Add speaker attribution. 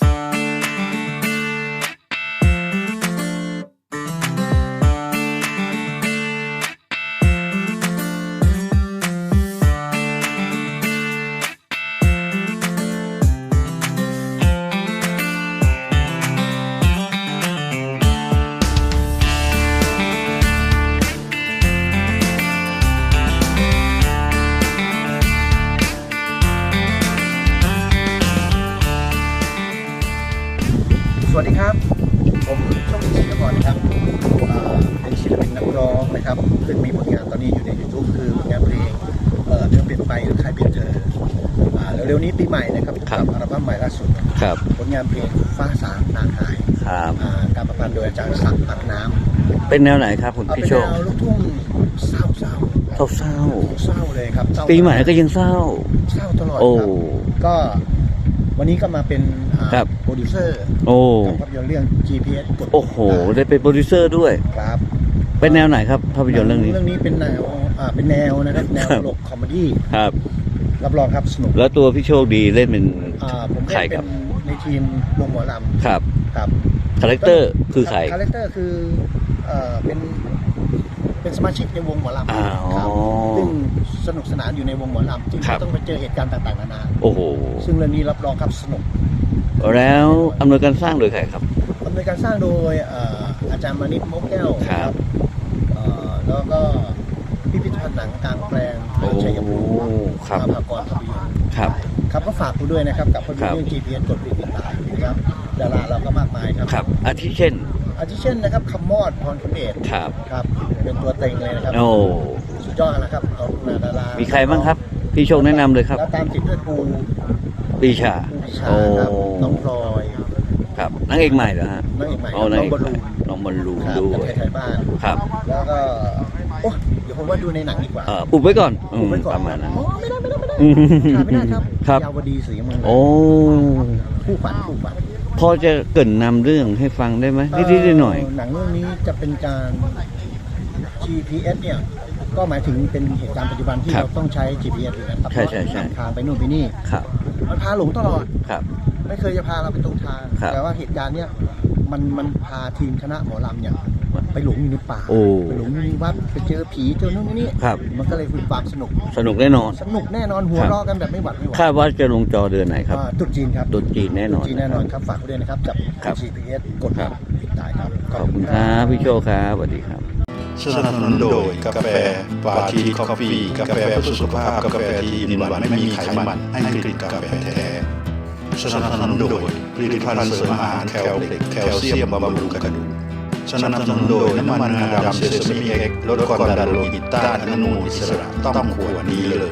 Speaker 1: ส ไปหรือใครเปลี่ยนเธออ่าเร็วๆนี้ปีใหม่นะครับ
Speaker 2: ครับ
Speaker 1: กัอัลบั้มใหม่ล่าสุด
Speaker 2: ครับ
Speaker 1: ผลงานเพลงฟ้าสางนางหาย
Speaker 2: ครับ
Speaker 1: อ่าการประพันธ์โดยอาจารย์ศักดิ์ปักน้
Speaker 2: เป็นแนวไหนครับคุณำ
Speaker 1: เอา
Speaker 2: พี่
Speaker 1: เป็น
Speaker 2: โช
Speaker 1: แน
Speaker 2: คว
Speaker 1: ลูกทุ่งเศร้าเศร้า
Speaker 2: เศร้า
Speaker 1: เศร้าเลยครับเศร้า
Speaker 2: ๆปีใหม่ก็ยังเศร้า
Speaker 1: เศร้าตลอด
Speaker 2: โอ้
Speaker 1: ครับก็วันนี้ก็มาเป็นอ่า
Speaker 2: ครับ
Speaker 1: โปรดิวเซอร์
Speaker 2: โอ้
Speaker 1: กับภาพยนตร์เรื่อง GPS กด
Speaker 2: โอ้โห ได้เป็นโปรดิวเซอร์ด้วย
Speaker 1: ครับ
Speaker 2: เป็นแนวไหนครับภาพยนตร์เรื่องนี้
Speaker 1: เรื่องนี้เป็นแนว อ่าเป็นแนวนะครับแนว
Speaker 2: ครั
Speaker 1: ต
Speaker 2: บ
Speaker 1: ลกคอมเมดี้
Speaker 2: ครับ
Speaker 1: รับรองครับสนุก
Speaker 2: แล้วตัวพี่โชคดีเล่นเป็น
Speaker 1: อ่าผม
Speaker 2: ใคร
Speaker 1: เล่น
Speaker 2: ค
Speaker 1: เป็
Speaker 2: รับ
Speaker 1: นในทีมวงหมอล
Speaker 2: ครับำ
Speaker 1: ครับ
Speaker 2: คาแรคเตอร์คือใคร
Speaker 1: คาแรคเตอร์คือเอ่อเป็นเป็นสมาชิกในวงหมอลำ
Speaker 2: อ๋อ
Speaker 1: ครับซึ่งสนุกสนานอยู่ในวงหมอลำที่
Speaker 2: ครับ
Speaker 1: ต้องไปเจอเหตุการณ์ต่างๆนานา
Speaker 2: โอ้โห
Speaker 1: ซึ่งเรื่องนี้รับรองครับสนุก
Speaker 2: แล้วอำนวยการสร้างโดยใครครับ
Speaker 1: ดำเนินการสร้างโดยเอ่ออาจารย์มานิตมกแก้ว
Speaker 2: ครับ
Speaker 1: เอ่อแล้วก็พิพิธภัณฑ์ห นังกลางแปลง
Speaker 2: โอ้
Speaker 1: ชัยภูมิ
Speaker 2: ครับ
Speaker 1: มาพากรภาพยนตร์
Speaker 2: ครับ
Speaker 1: ครับก็ฝากคุณด้วยนะครับกับภาพยนต
Speaker 2: ครั
Speaker 1: ร์
Speaker 2: บ
Speaker 1: เรื่อง GPS กดติดตามนะครับดาราเราก็มากมายครับ
Speaker 2: ครับอาทิเช่น
Speaker 1: อาทิเช่นนะครับคำมอดพรคุณเดช
Speaker 2: ครับ
Speaker 1: ครับเป็นตัวเต็งเลยนะครับ
Speaker 2: โอ้
Speaker 1: สุดยอดนะครับเอามาดารา
Speaker 2: มีใครบ้างครับ พี่โชคแนะนำเลยครับ
Speaker 1: แล้วตามติดด้วยปู
Speaker 2: ปีชา
Speaker 1: ปูพิชา
Speaker 2: โอ้
Speaker 1: ครับน้องพลอย
Speaker 2: ครับนางเอกใหม่เหรอฮะ
Speaker 1: นางเอกใหม่
Speaker 2: อ๋อนางเอก
Speaker 1: น้องบอลลูน
Speaker 2: น้องบอลลูน
Speaker 1: ครับ
Speaker 2: ด้
Speaker 1: กับ
Speaker 2: วย
Speaker 1: ไทยๆบ้าน
Speaker 2: ครับ
Speaker 1: แล้วก็โอ้เดี๋ยวผมว่าดูในหนังดีกว่า
Speaker 2: เอ่ออุบไว้ก่อนอืม
Speaker 1: ผมไว้ก่อน
Speaker 2: ประมาณนั้น
Speaker 1: อ๋อไม่ได้ไม่ได้ไม่ได้
Speaker 2: อืม
Speaker 1: ขาดไม่ได้ครับ
Speaker 2: ครับ
Speaker 1: ยาวดีสีเมือง
Speaker 2: โอ้
Speaker 1: คู่ฝันคู่ฝัน
Speaker 2: พอจะเกรินนำเรื่องให้ฟังได้ไหมนิดๆหน่อย
Speaker 1: เหนังเรื่องนี้จะเป็นการ GPS เนี่ย ก็หมายถึงเป็นเหตุการณ์ปัจจุบันที่
Speaker 2: ครับ
Speaker 1: เราต้องใช้ GPS อยู่นะครับ
Speaker 2: ใช่ใช่ใช่
Speaker 1: ทางไปนู่นไปนี่
Speaker 2: ๆครับ
Speaker 1: มันพาหลงตลอด
Speaker 2: ครับ
Speaker 1: ไม่เคยจะพาเราไปตรงทาง
Speaker 2: ครับ
Speaker 1: แต่ว่าเหตุการณ์เนี่ยมันมันพาทีมคณะหมอลำเนี่ยไปหลงอยู่ในป่า
Speaker 2: โอ้
Speaker 1: ไปหลงอยู่ในวัดไปเจอผีเจอนู่นนี่
Speaker 2: ครับ
Speaker 1: มันก็เลยคือความสนุก
Speaker 2: สนุกแน่นอน
Speaker 1: สนุกแน่นอนหัว
Speaker 2: ครับ
Speaker 1: เราะกันแบบไม่หวัดไม่ไหว
Speaker 2: คาดว่าจะลงจอเดือนไหนครับ
Speaker 1: อ่าตรุษจีนครับ
Speaker 2: ตุนจีนแน่นอน
Speaker 1: ตรุษจีนแน่นอนครับฝากไว้ด้วยนะครับกับ
Speaker 2: ครับ
Speaker 1: GPS กด
Speaker 2: ครับ
Speaker 1: ติดตามครับ
Speaker 2: ขอบคุณครับพี่โชคครับสวัสดีครับ
Speaker 3: สนับสนุนโดยกาแฟปาทีคอฟฟี่กาแฟเพื่อสุขภาพ กาแฟที่ดินหวานไม่มีไขมันให้กลิ่นกาแฟแท้ สนับสนุนโดยผลิตภัณฑ์เสริมอาหารแคลเล็กแคลเซียมบำรุงกระดูกสนับสนุนโดยน้ำมันงาดำเซซามิเอ็กลดความดันโลหิตต้านอนุมูลอิสระต้องขวดนี้เลย